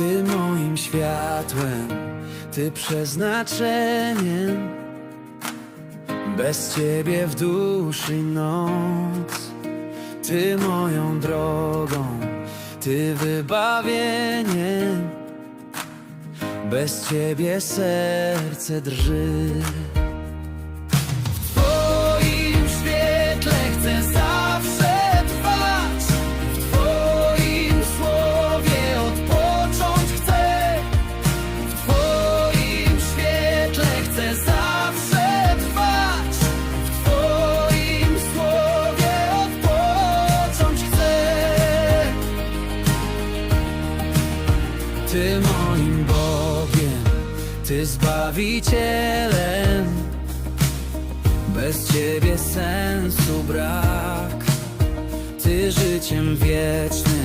Ty moim światłem, Ty przeznaczeniem. Bez Ciebie w duszy noc, Ty moją drogą, Ty wybawieniem. Bez Ciebie serce drży. Ty moim Bogiem, Ty Zbawicielem. Bez Ciebie sensu brak. Ty życiem wiecznym.